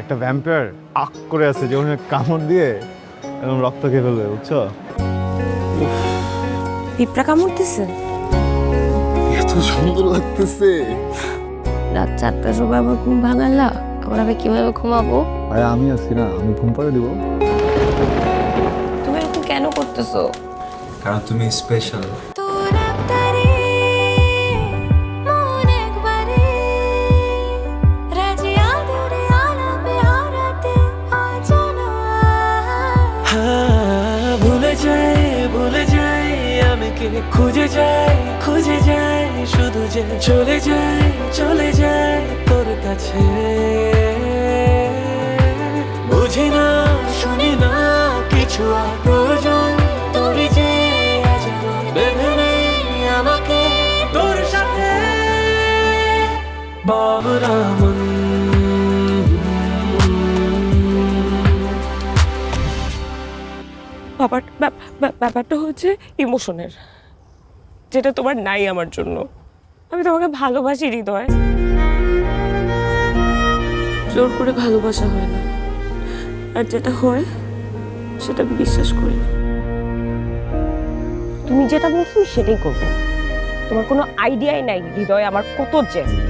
একটা ভ্যাম্পায়ার আক করে আছে যে ওখানে কামড় দিয়ে এরকম রক্ত খেয়ে ফেলবে বুঝছ? পিঁপড়া কামড়তেছে এত সুন্দর লাগতেছে। রাত চারটার সময় আমার ঘুম ভাঙালা আবার আমি কীভাবে ঘুমাবো? ভাই আমি আছি না আমি ঘুম পাড়ে দিব। তুমি এরকম কেন করতেছো? কারণ তুমি স্পেশাল আমি খুঁজে যাই খুঁজে যাই শুধু যে চলে যাই চলে যাই তোর কাছে। বুঝি না, শুনি না, কিছু প্রয়োজন তোরই যে আজ বেঁধে আমাকে, তোর সাথে। বাবরামন ব্যাপার, ব্যাপ- ব্যাপ- ব্যাপারটা হচ্ছে ইমোশনের, যেটা তোমার নাই আমার জন্য। আমি তোমাকে ভালোবাসি, হৃদয়। জোর করে ভালোবাসা হয় না। আর যেটা হয়, সেটা আমি বিশ্বাস করি না। তুমি যেটা বলছো সেটাই করব। তোমার কোনো আইডিয়াই নাই, হৃদয় আমার কত জেদ